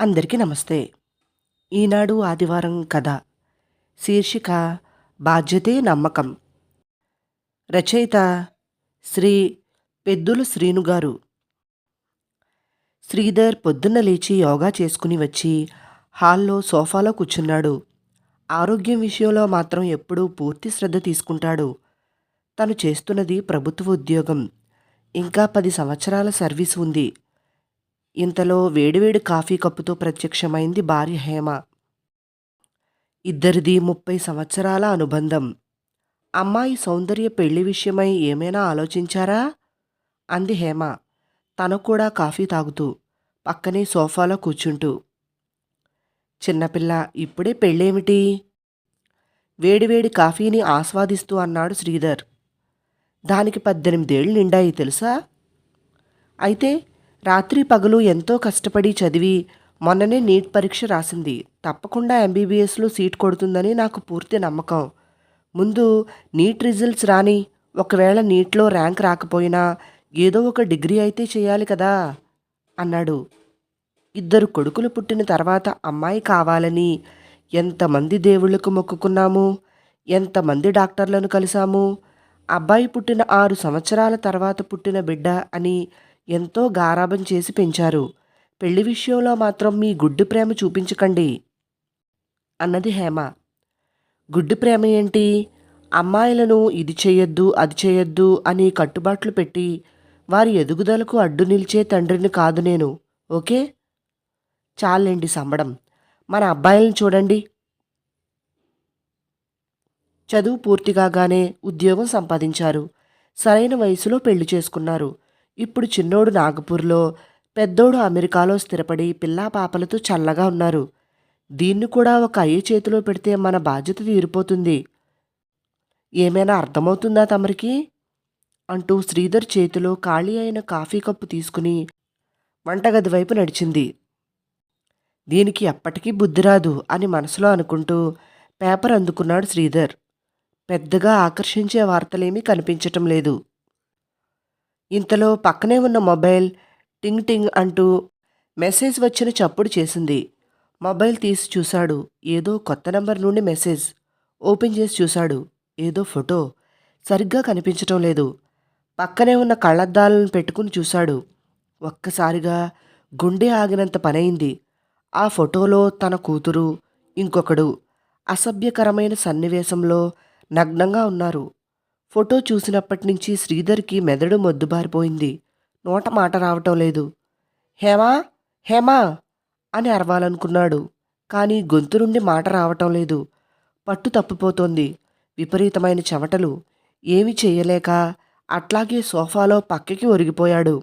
అందరికీ నమస్తే. ఈనాడు ఆదివారం కథ. శీర్షిక బాధ్యతే నమ్మకం. రచయిత శ్రీ పెద్దుల శ్రీను గారు. శ్రీధర్ పొద్దున్న లేచి యోగా చేసుకుని వచ్చి హాల్లో సోఫాలో కూర్చున్నాడు. ఆరోగ్యం విషయంలో మాత్రం ఎప్పుడూ పూర్తి శ్రద్ధ తీసుకుంటాడు. తను చేస్తున్నది ప్రభుత్వ ఉద్యోగం. ఇంకా పది సంవత్సరాల సర్వీస్ ఉంది. ఇంతలో వేడివేడి కాఫీ కప్పుతో ప్రత్యక్షమైంది భార్య హేమ. ఇద్దరిది ముప్పై సంవత్సరాల అనుబంధం. అమ్మాయి సౌందర్య పెళ్ళి విషయమై ఏమైనా ఆలోచించారా? అంది హేమ. తను కూడా కాఫీ తాగుతూ పక్కనే సోఫాలో కూర్చుంటూ. చిన్నపిల్ల ఇప్పుడే పెళ్ళేమిటి? వేడివేడి కాఫీని ఆస్వాదిస్తూ అన్నాడు శ్రీధర్. దానికి పద్దెనిమిదేళ్ళు నిండాయి తెలుసా? అయితే రాత్రి పగలు ఎంతో కష్టపడి చదివి మొన్ననే నీట్ పరీక్ష రాసింది. తప్పకుండా ఎంబీబీఎస్లో సీట్ కొడుతుందని నాకు పూర్తి నమ్మకం. ముందు నీట్ రిజల్ట్స్ రాని ఒకవేళ నీట్లో ర్యాంక్ రాకపోయినా ఏదో ఒక డిగ్రీ అయితే చేయాలి కదా? అన్నాడు. ఇద్దరు కొడుకులు పుట్టిన తర్వాత అమ్మాయి కావాలని ఎంతమంది దేవుళ్ళకు మొక్కుకున్నాము? ఎంతమంది డాక్టర్లను కలిసాము అబ్బాయి పుట్టిన ఆరు సంవత్సరాల తర్వాత పుట్టిన బిడ్డ అని ఎంతో గారాబం చేసి పెంచారు. పెళ్ళి విషయంలో మాత్రం మీ గుడ్డు ప్రేమ చూపించకండి అన్నది హేమ. గుడ్డు ప్రేమ ఏంటి? అమ్మాయిలను ఇది చేయొద్దు అది చేయొద్దు అని కట్టుబాట్లు పెట్టి వారి ఎదుగుదలకు అడ్డు నిలిచే తండ్రిని కాదు నేను ఓకే? చాలండి సంబడం. మన అబ్బాయిలను చూడండి. చదువు పూర్తి కాగానే ఉద్యోగం సంపాదించారు. సరైన వయసులో పెళ్ళి చేసుకున్నారు. ఇప్పుడు చిన్నోడు నాగపూర్లో పెద్దోడు అమెరికాలో స్థిరపడి పిల్లా పాపలతో చల్లగా ఉన్నారు. దీన్ని కూడా ఒక అయ్య చేతిలో పెడితే మన బాధ్యత తీరిపోతుంది. ఏమైనా అర్థమవుతుందా తమరికి? అంటూ శ్రీధర్ చేతిలో ఖాళీ అయిన కాఫీ కప్పు తీసుకుని వంటగది వైపు నడిచింది. దీనికి ఎప్పటికీ బుద్ధి రాదు అని మనసులో అనుకుంటూ పేపర్ అందుకున్నాడు శ్రీధర్. పెద్దగా ఆకర్షించే వార్తలేమీ కనిపించటం లేదు. ఇంతలో పక్కనే ఉన్న మొబైల్ టింగ్ టింగ్ అంటూ మెసేజ్ వచ్చిన చప్పుడు చేసింది. మొబైల్ తీసి చూశాడు. ఏదో కొత్త నంబర్ నుండి మెసేజ్. ఓపెన్ చేసి చూశాడు. ఏదో ఫోటో. సరిగ్గా కనిపించటం లేదు. పక్కనే ఉన్న కళ్ళద్దాలను పెట్టుకుని చూశాడు. ఒక్కసారిగా గుండె ఆగినంత పనైంది ఆ ఫోటోలో తన కూతురు ఇంకొకడు అసభ్యకరమైన సన్నివేశంలో నగ్నంగా ఉన్నారు. ఫోటో చూసినప్పటి నుంచి శ్రీధర్కి మెదడు మొద్దుబారిపోయింది. నోట మాట రావటం లేదు. హేమా హేమా అని అరవాలనుకున్నాడు. కానీ గొంతు నుండి మాట రావటం లేదు. పట్టు తప్పిపోతోంది. విపరీతమైన చెమటలు. ఏమి చేయలేక అట్లాగే సోఫాలో పక్కకి ఒరిగిపోయాడు.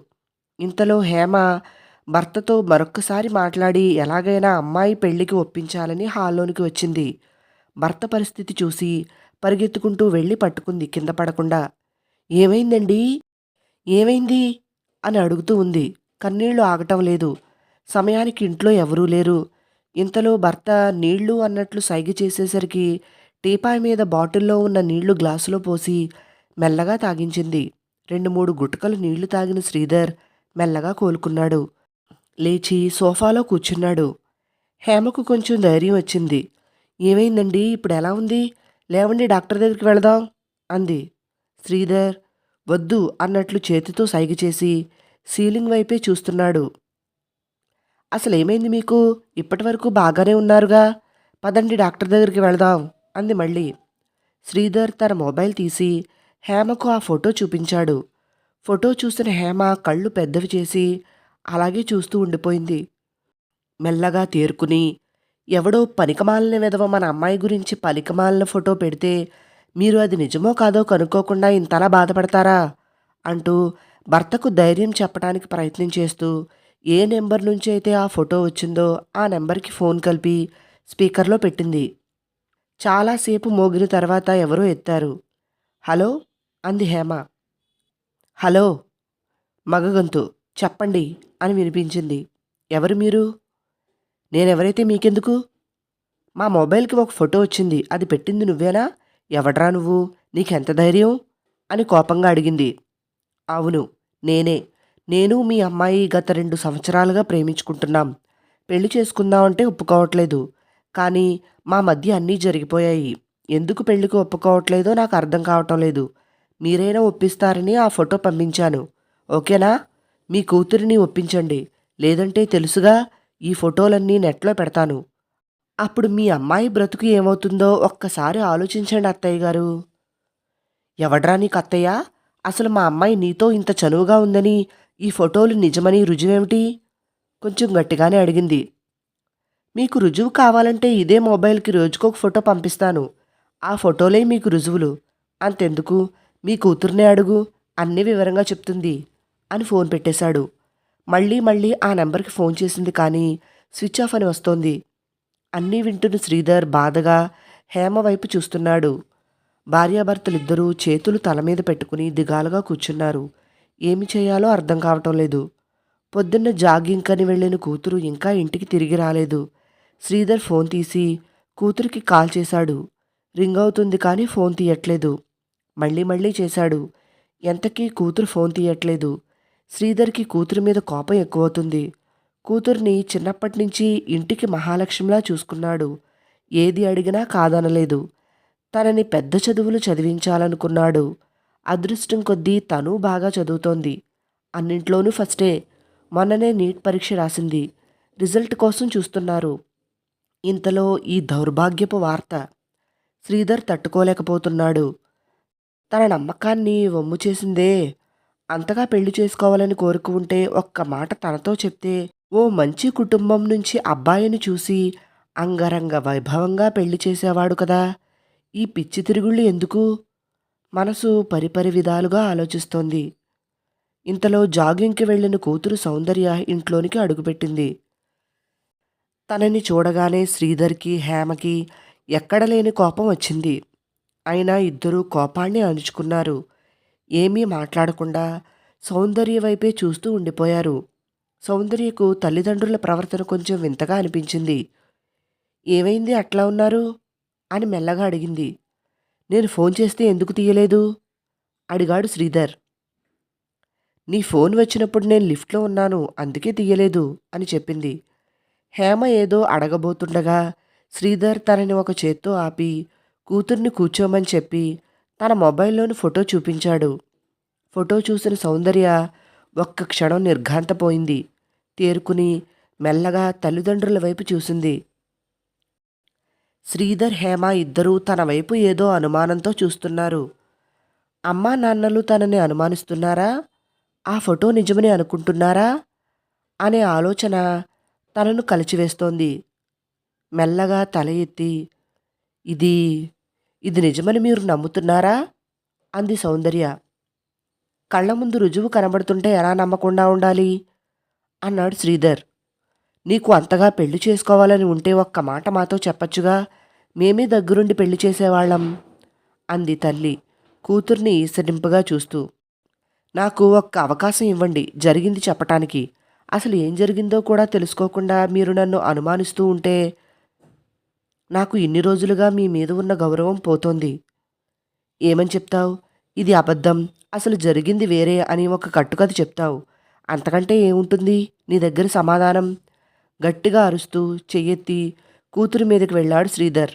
ఇంతలో హేమ భర్తతో మరొక్కసారి మాట్లాడి ఎలాగైనా అమ్మాయి పెళ్ళికి ఒప్పించాలని హాల్లోనికి వచ్చింది. భర్త పరిస్థితి చూసి పరిగెత్తుకుంటూ వెళ్ళి పట్టుకుంది కింద పడకుండా. ఏమైందండి? ఏమైంది? అని అడుగుతూ ఉంది. కన్నీళ్ళు ఆగటం లేదు. సమయానికి ఇంట్లో ఎవరూ లేరు. ఇంతలో భర్త నీళ్ళు అన్నట్లు సైగ చేసేసరికి టీపాయ్ మీద బాటిల్లో ఉన్న నీళ్ళు గ్లాసులో పోసి మెల్లగా తాగించింది. రెండు మూడు గుటకలు నీళ్ళు తాగిన శ్రీధర్ మెల్లగా కోలుకున్నాడు. లేచి సోఫాలో కూర్చున్నాడు. హేమకు కొంచెం ధైర్యం వచ్చింది. ఏమైందండి? ఇప్పుడు ఎలా ఉంది? లేవండి డాక్టర్ దగ్గరికి వెళదాం అంది. శ్రీధర్ వద్దు అన్నట్లు చేతితో సైగ చేసి సీలింగ్ వైపే చూస్తున్నాడు. అసలేమైంది మీకు? ఇప్పటి వరకు బాగానే ఉన్నారుగా? పదండి డాక్టర్ దగ్గరికి వెళదాం అంది మళ్ళీ. శ్రీధర్ తన మొబైల్ తీసి హేమకు ఆ ఫోటో చూపించాడు. ఫోటో చూసిన హేమ కళ్ళు పెద్దవి చేసి అలాగే చూస్తూ ఉండిపోయింది. మెల్లగా తేరుకుని ఎవడో పనికమాలిన విధవ మన అమ్మాయి గురించి పలికమాలిన ఫోటో పెడితే మీరు అది నిజమో కాదో కనుక్కోకుండా ఇంతలా బాధపడతారా? అంటూ భర్తకు ధైర్యం చెప్పడానికి ప్రయత్నం చేస్తూ ఏ నెంబర్ నుంచి అయితే ఆ ఫోటో వచ్చిందో ఆ నెంబర్కి ఫోన్ కలిపి స్పీకర్లో పెట్టింది. చాలాసేపు మోగిన తర్వాత ఎవరో ఎత్తారు. హలో? అంది హేమ. హలో? మగగొంతు చెప్పండి అని వినిపించింది. ఎవరు మీరు? నేనెవరైతే మీకెందుకు? మా మొబైల్కి ఒక ఫోటో వచ్చింది. అది పెట్టింది నువ్వేనా? ఎవడ్రా నువ్వు? నీకెంత ధైర్యం? అని కోపంగా అడిగింది. అవును నేనే. నేను మీ అమ్మాయి గత రెండు సంవత్సరాలుగా ప్రేమించుకుంటున్నాం. పెళ్ళి చేసుకుందామంటే ఒప్పుకోవట్లేదు. కానీ మా మధ్య అన్నీ జరిగిపోయాయి. ఎందుకు పెళ్ళికి ఒప్పుకోవట్లేదో నాకు అర్థం కావటం లేదు. మీరైనా ఒప్పిస్తారని ఆ ఫోటో పంపించాను. ఓకేనా? మీ కూతురిని ఒప్పించండి. లేదంటే తెలుసుగా? ఈ ఫోటోలన్నీ నెట్లో పెడతాను. అప్పుడు మీ అమ్మాయి బ్రతుకు ఏమవుతుందో ఒక్కసారి ఆలోచించండి అత్తయ్య గారు. ఎవడ్రా నీకు అత్తయ్య? అసలు మా అమ్మాయి నీతో ఇంత చనువుగా ఉందని ఈ ఫోటోలు నిజమని రుజువేమిటి? కొంచెం గట్టిగానే అడిగింది. మీకు రుజువు కావాలంటే ఇదే మొబైల్కి రోజుకొక ఫోటో పంపిస్తాను. ఆ ఫోటోలే మీకు రుజువులు. అంతెందుకు? మీ కూతుర్నే అడుగు. అన్ని వివరంగా చెప్తుంది అని ఫోన్ పెట్టేశాడు. మళ్ళీ మళ్ళీ ఆ నెంబర్కి ఫోన్ చేసింది కానీ స్విచ్ ఆఫ్ అని వస్తోంది. అన్నీ వింటున్న శ్రీధర్ బాధగా హేమ వైపు చూస్తున్నాడు. భార్యాభర్తలిద్దరూ చేతులు తల మీద పెట్టుకుని దిగాలుగా కూర్చున్నారు. ఏమి చేయాలో అర్థం కావటం లేదు. పొద్దున్న జాగింగ్ కని వెళ్ళిన కూతురు ఇంకా ఇంటికి తిరిగి రాలేదు. శ్రీధర్ ఫోన్ తీసి కూతురికి కాల్ చేశాడు. రింగ్ అవుతుంది కానీ ఫోన్ తీయట్లేదు. మళ్ళీ మళ్ళీ చేశాడు. ఎంతకీ కూతురు ఫోన్ తీయట్లేదు. శ్రీధర్కి కూతురు మీద కోపం ఎక్కువవుతుంది. కూతుర్ని చిన్నప్పటి నుంచి ఇంటికి మహాలక్ష్మిలా చూసుకున్నాడు. ఏది అడిగినా కాదనలేదు. తనని పెద్ద చదువులు చదివించాలనుకున్నాడు. అదృష్టం కొద్దీ తను బాగా చదువుతోంది. అన్నింట్లోనూ ఫస్టే మొన్ననే నీట్ పరీక్ష రాసింది. రిజల్ట్ కోసం చూస్తున్నారు. ఇంతలో ఈ దౌర్భాగ్యపు వార్త. శ్రీధర్ తట్టుకోలేకపోతున్నాడు. తన నమ్మకాన్ని వమ్ము చేసిందే అంతగా పెళ్ళి చేసుకోవాలని కోరుకుంటే ఒక్క మాట తనతో చెప్తే ఓ మంచి కుటుంబం నుంచి అబ్బాయిని చూసి అంగరంగ వైభవంగా పెళ్ళి చేసేవాడు కదా. ఈ పిచ్చి తిరుగుళ్ళు ఎందుకు? మనసు పరిపరి విధాలుగా ఆలోచిస్తోంది. ఇంతలో జాగింగ్కి వెళ్ళిన కూతురు సౌందర్య ఇంట్లోనికి అడుగుపెట్టింది. తనని చూడగానే శ్రీధర్కి హేమకి ఎక్కడలేని కోపం వచ్చింది. అయినా ఇద్దరూ కోపాన్ని అణుచుకున్నారు ఏమీ మాట్లాడకుండా సౌందర్య వైపే చూస్తూ ఉండిపోయారు. సౌందర్యకు తల్లిదండ్రుల ప్రవర్తన కొంచెం వింతగా అనిపించింది. ఏమైంది? అట్లా ఉన్నారు? అని మెల్లగా అడిగింది. నేను ఫోన్ చేస్తే ఎందుకు తీయలేదు? అడిగాడు శ్రీధర్. నీ ఫోన్ వచ్చినప్పుడు నేను లిఫ్ట్లో ఉన్నాను అందుకే తీయలేదు అని చెప్పింది. హేమ ఏదో అడగబోతుండగా శ్రీధర్ తనని ఒక చేత్తో ఆపి కూతుర్ని కూర్చోమని చెప్పి తన మొబైల్లోని ఫోటో చూపించాడు. ఫోటో చూసిన సౌందర్య ఒక్క క్షణం నిర్ఘాంతపోయింది. తేరుకుని మెల్లగా తల్లిదండ్రుల వైపు చూసింది. శ్రీధర్ హేమ ఇద్దరూ తన వైపు ఏదో అనుమానంతో చూస్తున్నారు. అమ్మా నాన్నలు తనని అనుమానిస్తున్నారా? ఆ ఫోటో నిజమని అనుకుంటున్నారా? అనే ఆలోచన తనను కలిచివేస్తోంది. మెల్లగా తల ఎత్తి ఇది ఇది నిజమని మీరు నమ్ముతున్నారా? అంది సౌందర్య. కళ్ళ ముందు రుజువు కనబడుతుంటే ఎలా నమ్మకుండా ఉండాలి? అన్నాడు శ్రీధర్. నీకు అంతగా పెళ్ళి చేసుకోవాలని ఉంటే ఒక్క మాట మాతో చెప్పచ్చుగా? మేమే దగ్గరుండి పెళ్ళి చేసేవాళ్ళం అంది తల్లి కూతుర్ని ఈసరింపుగా చూస్తూ. నాకు ఒక్క అవకాశం ఇవ్వండి జరిగింది చెప్పటానికి. అసలు ఏం జరిగిందో కూడా తెలుసుకోకుండా మీరు నన్ను అనుమానిస్తూ ఉంటే నాకు ఇన్ని రోజులుగా మీ మీద ఉన్న గౌరవం పోతోంది. ఏమని చెప్తావు? ఇది అబద్ధం. అసలు జరిగింది వేరే అని ఒక కట్టుకథ చెప్తావు. అంతకంటే ఏముంటుంది? నీ దగ్గర సమాధానం. గట్టిగా అరుస్తూ చెయ్యెత్తి కూతురు మీదకి వెళ్ళాడు శ్రీధర్.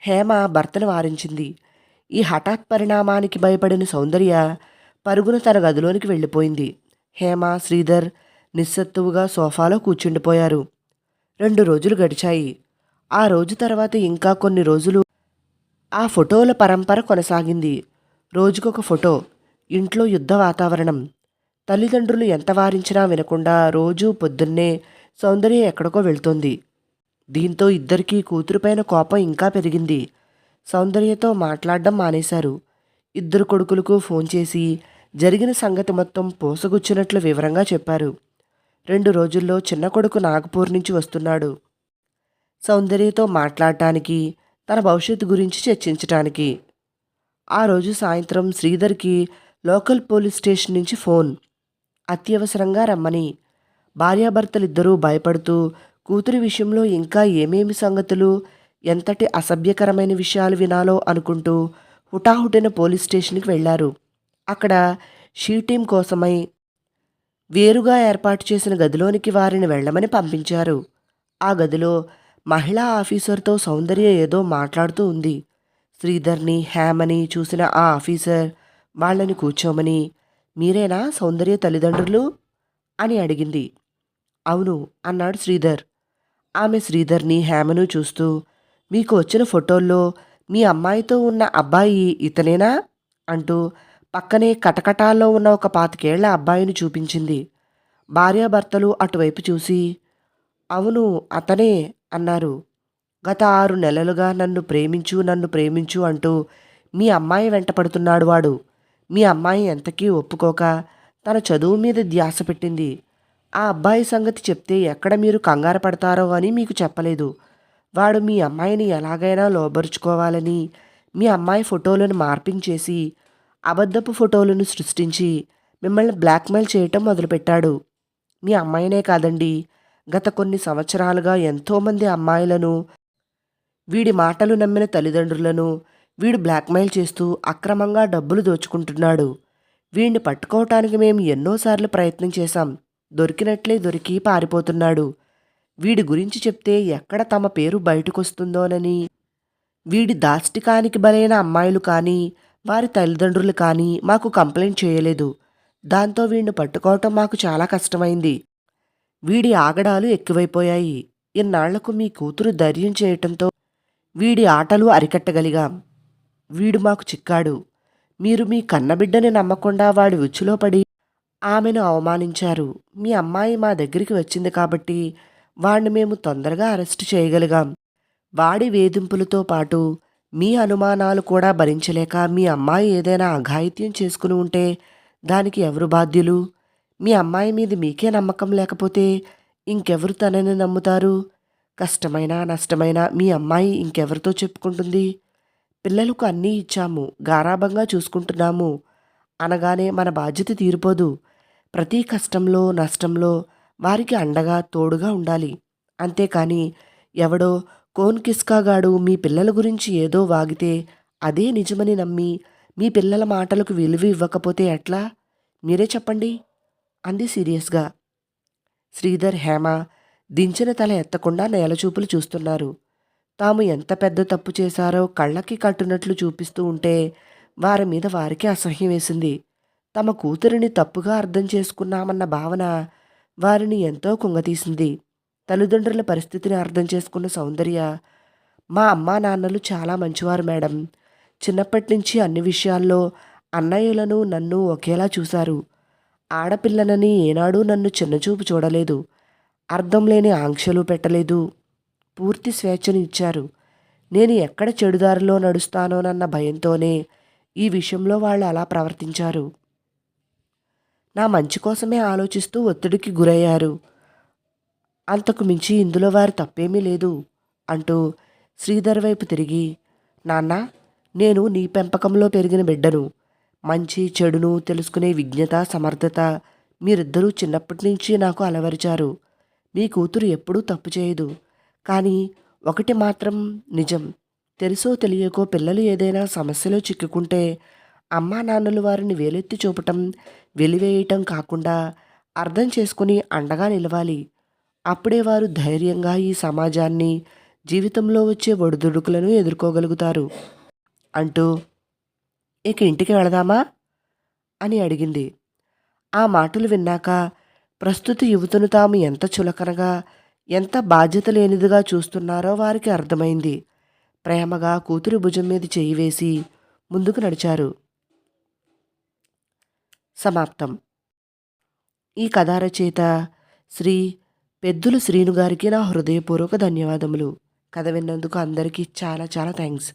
హేమ భర్తను వారించింది. ఈ హఠాత్ పరిణామానికి భయపడిన సౌందర్య పరుగున తన గదిలోనికి వెళ్ళిపోయింది. హేమ శ్రీధర్ నిస్సత్తువుగా సోఫాలో కూర్చుండిపోయారు. రెండు రోజులు గడిచాయి. ఆ రోజు తర్వాత ఇంకా కొన్ని రోజులు ఆ ఫోటోల పరంపర కొనసాగింది. రోజుకొక ఫోటో ఇంట్లో యుద్ధ వాతావరణం. తల్లిదండ్రులు ఎంత వారించినా వినకుండా రోజూ పొద్దున్నే సౌందర్య ఎక్కడికో వెళ్తోంది. దీంతో ఇద్దరికీ కూతురుపైన కోపం ఇంకా పెరిగింది. సౌందర్యతో మాట్లాడడం మానేశారు. ఇద్దరు కొడుకులకు ఫోన్ చేసి జరిగిన సంగతి మొత్తం పోసగుచ్చినట్లు వివరంగా చెప్పారు. రెండు రోజుల్లో చిన్న కొడుకు నాగపూర్ నుంచి వస్తున్నాడు. సౌందర్యతో మాట్లాడటానికి తన భవిష్యత్తు గురించి చర్చించటానికి. ఆ రోజు సాయంత్రం శ్రీధర్కి లోకల్ పోలీస్ స్టేషన్ నుంచి ఫోన్. అత్యవసరంగా రమ్మని. భార్యాభర్తలిద్దరూ భయపడుతూ కూతురి విషయంలో ఇంకా ఏమేమి సంగతులు ఎంతటి అసభ్యకరమైన విషయాలు వినాలో అనుకుంటూ హుటాహుటిన పోలీస్ స్టేషన్కి వెళ్ళారు. అక్కడ షీ టీం కోసమై వేరుగా ఏర్పాటు చేసిన గదిలోనికి వారిని వెళ్ళమని పంపించారు. ఆ గదిలో మహిళా ఆఫీసర్తో సౌందర్య ఏదో మాట్లాడుతూ ఉంది. శ్రీధర్ని హేమని చూసిన ఆ ఆఫీసర్ వాళ్ళని కూర్చోమని. మీరేనా సౌందర్య తల్లిదండ్రులు? అని అడిగింది. అవును అన్నాడు శ్రీధర్. ఆమె శ్రీధర్ని హేమను చూస్తూ మీకు వచ్చిన ఫోటోల్లో మీ అమ్మాయితో ఉన్న అబ్బాయి ఇతనేనా? అంటూ పక్కనే కటకటాల్లో ఉన్న ఒక పాతికేళ్ళ అబ్బాయిని చూపించింది. భార్యాభర్తలు అటువైపు చూసి అవును అతనే అన్నారు. గత ఆరు నెలలుగా నన్ను ప్రేమించు నన్ను ప్రేమించు అంటూ మీ అమ్మాయి వెంట పడుతున్నాడు వాడు. మీ అమ్మాయి ఎంతకీ ఒప్పుకోక తన చదువు మీద ధ్యాస పెట్టింది. ఆ అబ్బాయి సంగతి చెప్తే ఎక్కడ మీరు కంగారు పడతారో అని మీకు చెప్పలేదు. వాడు మీ అమ్మాయిని ఎలాగైనా లోబరుచుకోవాలని మీ అమ్మాయి ఫోటోలను మార్పించేసి అబద్ధపు ఫోటోలను సృష్టించి మిమ్మల్ని బ్లాక్మెయిల్ చేయటం మొదలుపెట్టాడు. మీ అమ్మాయినే కాదండి గత కొన్ని సంవత్సరాలుగా ఎంతోమంది అమ్మాయిలను వీడి మాటలు నమ్మిన తల్లిదండ్రులను వీడు బ్లాక్మెయిల్ చేస్తూ అక్రమంగా డబ్బులు దోచుకుంటున్నాడు. వీడిని పట్టుకోవటానికి మేము ఎన్నోసార్లు ప్రయత్నం చేశాం. దొరికినట్లే దొరికి పారిపోతున్నాడు. వీడి గురించి చెప్తే ఎక్కడ తమ పేరు బయటకొస్తుందోనని. వీడి దాష్టికానికి బలైన అమ్మాయిలు కానీ వారి తల్లిదండ్రులు కానీ మాకు కంప్లైంట్ చేయలేదు. దాంతో వీడిని పట్టుకోవటం మాకు చాలా కష్టమైంది. వీడి ఆగడాలు ఎక్కువైపోయాయి. ఇన్నాళ్ళకు మీ కూతురు ధైర్యం చేయటంతో వీడి ఆటలు అరికట్టగలిగాం. వీడు మాకు చిక్కాడు. మీరు మీ కన్నబిడ్డని నమ్మకుండా వాడి ఉచ్చులో పడి ఆమెను అవమానించారు. మీ అమ్మాయి మా దగ్గరికి వచ్చింది కాబట్టి వాణ్ణి మేము తొందరగా అరెస్టు చేయగలిగాం. వాడి వేధింపులతో పాటు మీ అనుమానాలు కూడా భరించలేక మీ అమ్మాయి ఏదైనా అఘాయిత్యం చేసుకుని ఉంటే దానికి ఎవరు బాధ్యులు? మీ అమ్మాయి మీద మీకే నమ్మకం లేకపోతే ఇంకెవరు తనని నమ్ముతారు? కష్టమైనా నష్టమైనా మీ అమ్మాయి ఇంకెవరితో చెప్పుకుంటుంది? పిల్లలకు అన్నీ ఇచ్చాము గారాభంగా చూసుకుంటున్నాము. అనగానే మన బాధ్యత తీరిపోదు. ప్రతి కష్టంలో నష్టంలో వారికి అండగా తోడుగా ఉండాలి. అంతేకాని ఎవడో కోన్ కిస్కాగాడు మీ పిల్లల గురించి ఏదో వాగితే అదే నిజమని నమ్మి మీ పిల్లల మాటలకు విలువ ఇవ్వకపోతే ఎట్లా? మీరే చెప్పండి. అంది సీరియస్గా. శ్రీధర్ హేమ దించిన తల ఎత్తకుండా నేలచూపులు చూస్తున్నారు. తాము ఎంత పెద్ద తప్పు చేశారో కళ్ళకి కట్టునట్లు చూపిస్తూ ఉంటే వారి మీద వారికి అసహ్యం వేసింది. తమ కూతురిని తప్పుగా అర్థం చేసుకున్నామన్న భావన వారిని ఎంతో కుంగతీసింది. తల్లిదండ్రుల పరిస్థితిని అర్థం చేసుకున్న సౌందర్య మా అమ్మా నాన్నలు చాలా మంచివారు మేడం. చిన్నప్పటి నుంచి అన్ని విషయాల్లో అన్నయ్యలను నన్ను ఒకేలా చూశారు. ఆడపిల్లనని ఏనాడూ నన్ను చిన్నచూపు చూడలేదు. అర్థం లేని ఆంక్షలు పెట్టలేదు. పూర్తి స్వేచ్ఛను ఇచ్చారు. నేను ఎక్కడ చెడుదారిలో నడుస్తానోనన్న భయంతోనే ఈ విషయంలో వాళ్ళు అలా ప్రవర్తించారు. నా మంచి కోసమే ఆలోచిస్తూ ఒత్తిడికి గురయ్యారు. అంతకు మించి ఇందులో వారి తప్పేమీ లేదు అంటూ శ్రీధర్ వైపు తిరిగి నాన్న నేను నీ పెంపకంలో పెరిగిన బిడ్డను. మంచి చెడును తెలుసుకునే విజ్ఞత సమర్థత మీరిద్దరూ చిన్నప్పటి నుంచి నాకు అలవరిచారు. మీ కూతురు ఎప్పుడూ తప్పు చేయదు. కానీ ఒకటి మాత్రం నిజం. తెలుసో తెలియకో పిల్లలు ఏదైనా సమస్యలో చిక్కుకుంటే అమ్మా నాన్నలు వారిని వేలెత్తి చూపటం వెలివేయటం కాకుండా అర్థం చేసుకుని అండగా నిలవాలి. అప్పుడే వారు ధైర్యంగా ఈ సమాజాన్ని జీవితంలో వచ్చే ఒడిదుడుకులను ఎదుర్కోగలుగుతారు. అంటూ ఇక ఇంటికి వెళదామా? అని అడిగింది. ఆ మాటలు విన్నాక ప్రస్తుత యువతను తాము ఎంత చులకనగా ఎంత బాధ్యత లేనిదిగా చూస్తున్నారో వారికి అర్థమైంది. ప్రేమగా కూతురు భుజం మీద చేయి వేసి ముందుకు నడిచారు. సమాప్తం. ఈ కథ రచయిత శ్రీ పెద్దులు శ్రీను గారికి నా హృదయపూర్వక ధన్యవాదములు. కథ విన్నందుకు అందరికీ చాలా చాలా థ్యాంక్స్.